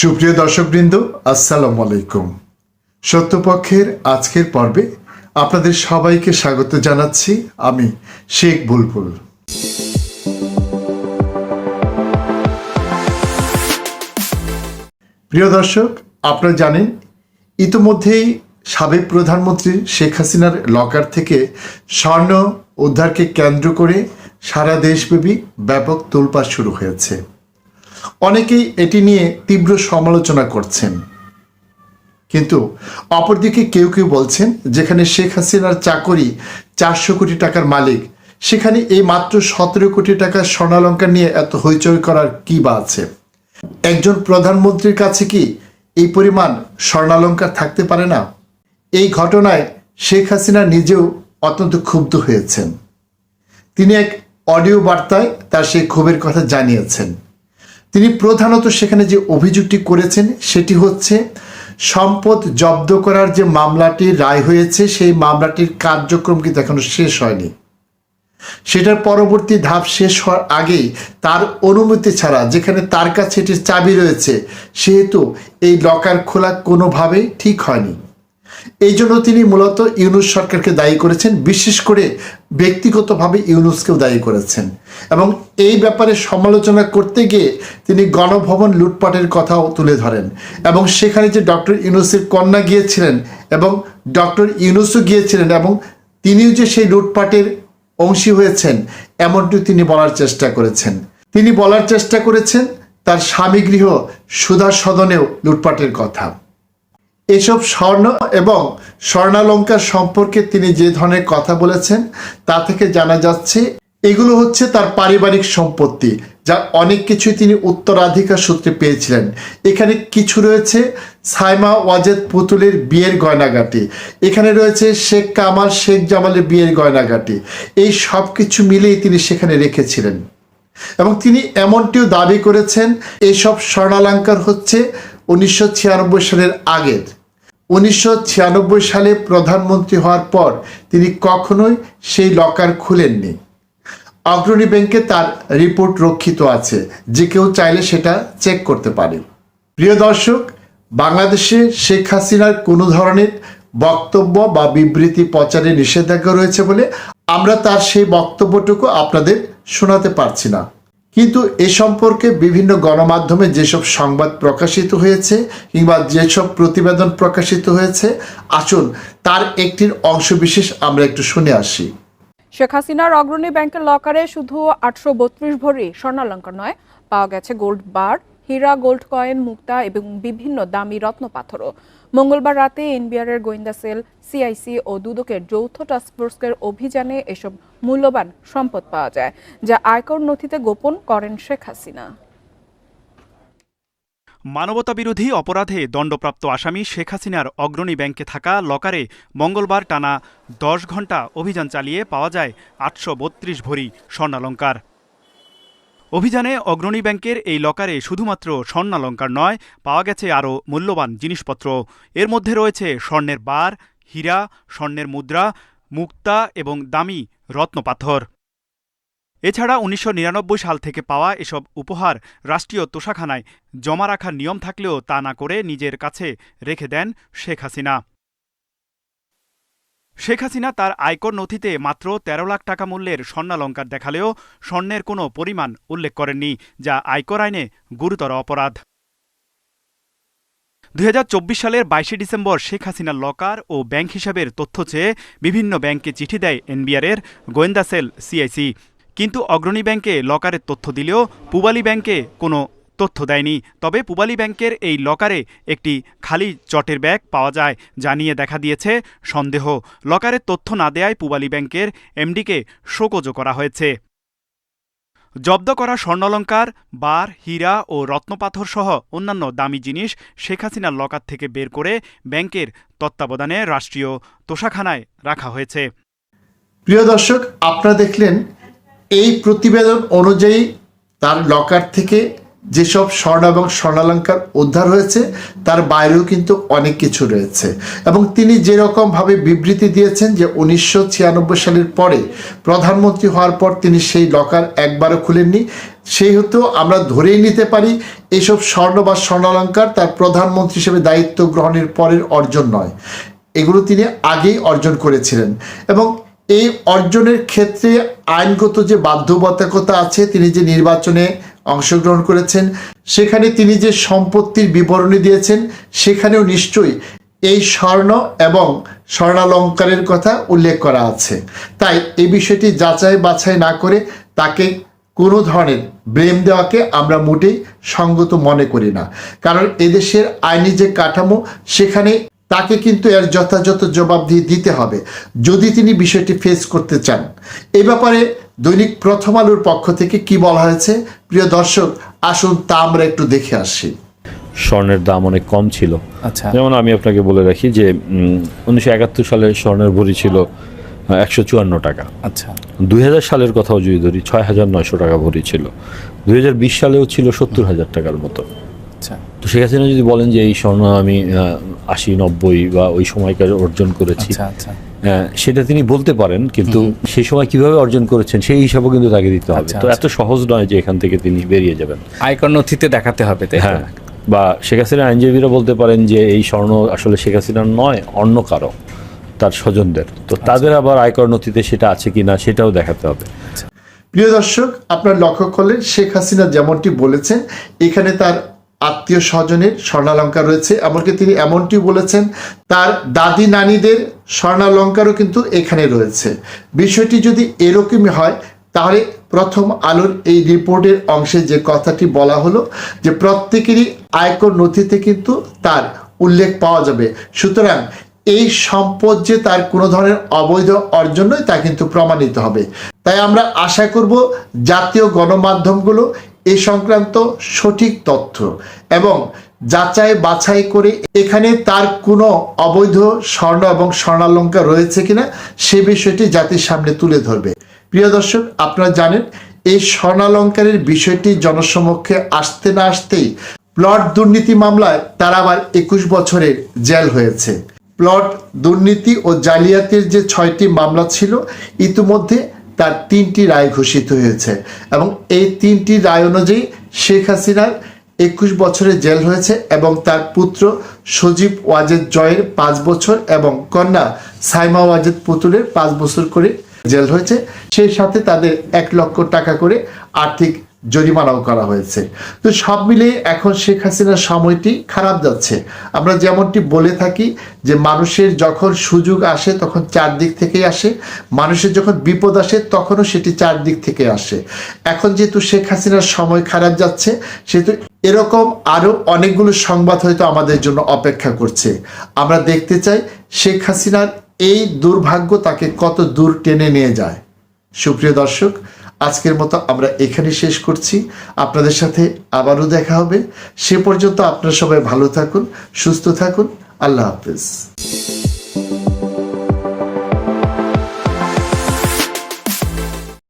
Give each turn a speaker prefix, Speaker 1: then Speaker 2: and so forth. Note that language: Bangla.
Speaker 1: সুপ্রিয় দর্শকবৃন্দ, আসসালামু আলাইকুম। সত্যপক্ষের আজকের পর্বে আপনাদের সবাইকে স্বাগত জানাচ্ছি আমি শেখ বুলবুল প্রিয় দর্শক, আপনারা জানেন, ইতোমধ্যেই সাবেক প্রধানমন্ত্রী শেখ হাসিনার লকার থেকে স্বর্ণ উদ্ধারকে কেন্দ্র করে সারা দেশব্যাপী ব্যাপক তোলপাড় শুরু হয়েছে। অনেকেই এটি নিয়ে তীব্র সমালোচনা করছেন। কিন্তু অপরদিকে কেউ কেউ বলছেন, যেখানে শেখ হাসিনার চাকরি চারশো কোটি টাকার মালিক, সেখানে এই মাত্র সতেরো কোটি টাকার স্বর্ণালঙ্কার নিয়ে এত হইচই করার কি বা আছে? একজন প্রধানমন্ত্রীর কাছে কি এই পরিমাণ স্বর্ণালঙ্কার থাকতে পারে না? এই ঘটনায় শেখ হাসিনা নিজেও অত্যন্ত ক্ষুব্ধ হয়েছেন। তিনি এক অডিও বার্তায় তার সেই ক্ষোভের কথা জানিয়েছেন। তিনি প্রধানত সেখানে যে অভিযোগটি করেছেন সেটি হচ্ছে, সম্পদ জব্দ করার যে মামলাটি রায় হয়েছে, সেই মামলাটির কার্যক্রম কিন্তু এখনও শেষ হয়নি। সেটার পরবর্তী ধাপ শেষ হওয়ার আগেই তার অনুমতি ছাড়া, যেখানে তার কাছে এটির চাবি রয়েছে, সেহেতু এই লকার খোলা কোনোভাবেই ঠিক হয়নি। এই জন্য তিনি মূলত ইউনুস সরকারকে দায়ী করেছেন, বিশেষ করে ব্যক্তিগতভাবে ইউনুসকেও দায়ী করেছেন। এবং এই ব্যাপারে সমালোচনা করতে গিয়ে তিনি গণভবন লুটপাটের কথাও তুলে ধরেন। এবং সেখানে যে ডক্টর ইউনুসের কন্যা গিয়েছিলেন এবং ডক্টর ইউনুসও গিয়েছিলেন এবং তিনিও যে সেই লুটপাটের অংশী হয়েছেন এমনটি তিনি বলার চেষ্টা করেছেন। তিনি বলার চেষ্টা করেছেন, তার স্বামী গৃহ সুধা সদনেও লুটপাটের কথা। এসব স্বর্ণ এবং স্বর্ণালঙ্কার সম্পর্কে তিনি যে ধরনের কথা বলেছেন, তা থেকে জানা যাচ্ছে এগুলো হচ্ছে তার পারিবারিক সম্পত্তি, যা অনেক কিছুই তিনি উত্তরাধিকার সূত্রে পেয়েছিলেন। এখানে কিছু রয়েছে সাইমা ওয়াজেদ পুতুলের বিয়ের গয়নাগাটি, এখানে রয়েছে শেখ কামাল, শেখ জামালের বিয়ের গয়নাগাটি। এই সব কিছু মিলেই তিনি সেখানে রেখেছিলেন। এবং তিনি এমনটিও দাবি করেছেন এইসব স্বর্ণালঙ্কার হচ্ছে উনিশশো ছিয়ানব্বই সালের আগের উনিশশো ছিয়ানব্বই সালে প্রধানমন্ত্রী হওয়ার পর তিনি কখনোই সেই লকার খুলেননি। অগ্রণী ব্যাংকে তার রিপোর্ট রক্ষিত আছে, যে কেউ চাইলে সেটা চেক করতে পারে। প্রিয় দর্শক, বাংলাদেশে শেখ হাসিনার কোনো ধরনের বক্তব্য বা বিবৃতি প্রচারে নিষেধাজ্ঞা রয়েছে বলে আমরা তার সেই বক্তব্যটুকু আপনাদের শোনাতে পারছি না। কিন্তু এ সম্পর্কে বিভিন্ন গণমাধ্যমে যেসব সংবাদ প্রকাশিত হয়েছে কিংবা যেসব প্রতিবেদন প্রকাশিত হয়েছে, আসুন তার একটির অংশবিশেষ আমরা একটু শুনে আসি।
Speaker 2: শেখ হাসিনার অগ্রণী ব্যাংকের লকারে শুধু আটশো বত্রিশ ভরি স্বর্ণালঙ্কার নয়, পাওয়া গেছে গোল্ড বার, হীরা, গোল্ড কয়েন, মুক্তা এবং বিভিন্ন দামি রত্ন পাথরও। মঙ্গলবার রাতে এনবিআর এর গোয়েন্দা সেল, সিআইসি ও দুদকের যৌথ টাস্কফোর্সের অভিযানে এসব মূল্যবান সম্পদ পাওয়া যায়, যা আয়কর নথিতে গোপন করেন শেখ হাসিনা।
Speaker 3: মানবতাবিরোধী অপরাধে দণ্ডপ্রাপ্ত আসামি শেখ হাসিনার অগ্রণী ব্যাংকে থাকা লকারে মঙ্গলবার টানা দশ ঘণ্টা অভিযান চালিয়ে পাওয়া যায় আটশো বত্রিশ ভরি স্বর্ণালঙ্কার। অভিযানে অগ্রণী ব্যাংকের এই লকারে শুধুমাত্র স্বর্ণালঙ্কার নয়, পাওয়া গেছে আরও মূল্যবান জিনিসপত্র। এর মধ্যে রয়েছে স্বর্ণের বার, হীরা, স্বর্ণের মুদ্রা মুক্তা এবং দামি রত্নপাথর। এছাড়া উনিশশো নিরানব্বই সাল থেকে পাওয়া এসব উপহার রাষ্ট্রীয় তোষাখানায় জমা রাখার নিয়ম থাকলেও তা না করে নিজের কাছে রেখে দেন শেখ হাসিনা। শেখ হাসিনা তার আয়কর নথিতে মাত্র ১৩ লাখ টাকা মূল্যের স্বর্ণালঙ্কার দেখালেও স্বর্ণের কোনো পরিমাণ উল্লেখ করেননি, যা আয়কর আইনে গুরুতর অপরাধ। দুই হাজার চব্বিশ সালের বাইশে ডিসেম্বর শেখ হাসিনার লকার ও ব্যাংক হিসাবের তথ্য চেয়ে বিভিন্ন ব্যাংকে চিঠি দেয় এনবিআরের গোয়েন্দা সেল সিআইসি। কিন্তু অগ্রণী ব্যাংকে লকারের তথ্য দিলেও পুবালী ব্যাংকে কোনো তথ্য দেয়নি। তবে পুবালী ব্যাংকের এই লকারে একটি খালি চটের ব্যাগ পাওয়া যায়, যা নিয়ে দেখা দিয়েছে সন্দেহ। লকারের তথ্য না দেয়ায় পুবালী ব্যাংকের এমডিকে শোকজও করা হয়েছে। জব্দ করা স্বর্ণালঙ্কার, বার, হীরা ও রত্নপাথর সহ অন্যান্য দামি জিনিস শেখ হাসিনার লকার থেকে বের করে ব্যাংকের তত্ত্বাবধানে রাষ্ট্রীয় তোষাখানায় রাখা হয়েছে।
Speaker 1: প্রিয় দর্শক, আপনারা দেখলেন এই প্রতিবেদন অনুযায়ী তার লকার থেকে যেসব স্বর্ণ এবং স্বর্ণালঙ্কার উদ্ধার হয়েছে, তার বাইরেও কিন্তু অনেক কিছু রয়েছে। এবং তিনি যেরকম ভাবে বিবৃতি দিয়েছেন যে উনিশশো ছিয়ানব্বই সালের পরে প্রধানমন্ত্রী হওয়ার পর তিনি সেই লকার একবারও খুলেননি। সেহেতু আমরা ধরেই নিতে পারি এইসব স্বর্ণ বা স্বর্ণালঙ্কার তার প্রধানমন্ত্রী হিসেবে দায়িত্ব গ্রহণের পরের অর্জন নয়। এগুলো তিনি আগেই অর্জন করেছিলেন। এবং এই অর্জনের ক্ষেত্রে আইনগত যে বাধ্যবাধকতা আছে, তিনি যে নির্বাচনে অংশগ্রহণ করেছেন। সেখানে তিনি যে সম্পত্তির বিবরণী দিয়েছেন, সেখানেও নিশ্চয়ই এই স্বর্ণ এবং স্বর্ণালঙ্কারের কথা উল্লেখ করা আছে। তাই এই বিষয়টি যাচাই বাছাই না করে তাকে কোনো ধরনের ব্লেম দেওয়াকে আমরা মোটেই সঙ্গত মনে করি না। কারণ এদেশের আইনি যে কাঠামো, সেখানে তাকে কিন্তু এর যথাযথ জবাবদিহি দিতে হবে। যদি তিনি বিষয়টি ফেস করতে চান। এ ব্যাপারে দৈনিক প্রথম আলোর পক্ষ থেকে কি বলা হয়েছে? প্রিয় দর্শক আসুন তা আমরা একটু দেখে আসি।
Speaker 4: স্বর্ণের দাম অনেক কম ছিল।
Speaker 5: আচ্ছা।
Speaker 4: যেমন আমি আপনাকে বলে রাখি যে উনিশশো একাত্তর সালে স্বর্ণের ভরি ছিল একশো চুয়ান্ন টাকা।
Speaker 5: আচ্ছা।
Speaker 4: দুই হাজার সালের কথাও যদি ধরি ছয় হাজার নয়শো টাকা ভরি ছিল। দুই হাজার বিশ সালেও ছিল সত্তর হাজার টাকার মতো।
Speaker 5: আচ্ছা।
Speaker 4: তো শেখ হাসিনা যদি বলেন যে এই স্বর্ণ আমি আশি নব্বই বা ওই সময়কার অর্জন করেছি
Speaker 5: আচ্ছা আচ্ছা।
Speaker 4: সেটা তিনি বলতে পারেন কিন্তু সে সময় কীভাবে অর্জন করেছেন সেই হিসাবও কিন্তু তাকে দিতে হবে।
Speaker 5: আচ্ছা,
Speaker 4: তো এত সহজ নয় যে এখান থেকে তিনি বেরিয়ে যাবেন।
Speaker 5: আয়কর নথিতে দেখাতে হবে তাই
Speaker 4: হ্যাঁ বা শেখ হাসিনার আইনজীবীরা বলতে পারেন যে এই স্বর্ণ আসলে শেখ হাসিনার নয় অন্য কারও তার স্বজনদের। তো তাদের আবার আয়কর নথিতে সেটা আছে কিনা সেটাও দেখাতে হবে।
Speaker 1: প্রিয় দর্শক আপনার লক্ষ্য করলেন শেখ হাসিনা যেমনটি বলেছেন এখানে তার আত্মীয় স্বজনের স্বর্ণালঙ্কার রয়েছে, এমনকি তিনি এমনটি বলেছেন, তার দাদি নানিদের স্বর্ণালঙ্কারও কিন্তু এখানে রয়েছে। বিষয়টি যদি এরকমই হয়, তাহলে প্রথম আলোর এই রিপোর্টের অংশে যে কথাটি বলা হলো, যে প্রত্যেকেরই আয়কর নথিতে কিন্তু তার উল্লেখ পাওয়া যাবে। সুতরাং এই সম্পদ যে তার কোনো ধরনের অবৈধ অর্জন নয়, তা কিন্তু প্রমাণিত হবে। তাই আমরা আশা করব, জাতীয় গণমাধ্যমগুলো এ সংক্রান্ত সঠিক তথ্য এবং যাচাই বাছাই করে এখানে তার কোনো অবৈধ স্বর্ণ এবং স্বর্ণালঙ্কার রয়েছে কিনা সে বিষয়টি জাতির সামনে তুলে ধরবে। প্রিয় দর্শক, আপনারা জানেন, এই স্বর্ণালঙ্কারের বিষয়টি জনসমক্ষে আসতে না আসতেই প্লট দুর্নীতি মামলায় তার আবার একুশ বছরের জেল হয়েছে। প্লট দুর্নীতি ও জালিয়াতির যে ছয়টি মামলা ছিল, ইতিমধ্যে তার তিনটি রায় ঘোষিত হয়েছে এবং এই তিনটি রায় অনুযায়ী শেখ হাসিনার একুশ বছরের জেল হয়েছে এবং তার পুত্র সজীব ওয়াজেদ জয়ের পাঁচ বছর এবং কন্যা সাইমা ওয়াজেদ পুতুলের পাঁচ বছর করে জেল হয়েছে। সেই সাথে তাদের এক লক্ষ টাকা করে আর্থিক জরিমানাও করা হয়েছে। তো সব মিলিয়ে এখন শেখ হাসিনার সময়টি খারাপ যাচ্ছে। আমরা যেমনটি বলে থাকি যে মানুষের যখন সুযোগ আসে তখন চারদিক থেকেই আসে। মানুষের যখন বিপদ আসে তখনও সেটি চারদিক থেকে আসে। এখন যেহেতু শেখ হাসিনার সময় খারাপ যাচ্ছে, সেহেতু এরকম আরও অনেকগুলো সংবাদ হয়তো আমাদের জন্য অপেক্ষা করছে। আমরা দেখতে চাই শেখ হাসিনার এই দুর্ভাগ্য তাকে কত দূর টেনে নিয়ে যায়। সুপ্রিয় দর্শক আজকের মতো আমরা এখানে শেষ করছি। আপনাদের সাথে আবারও দেখা হবে। সে পর্যন্ত আপনারা সবাই ভালো থাকুন, সুস্থ থাকুন। আল্লাহ হাফেজ।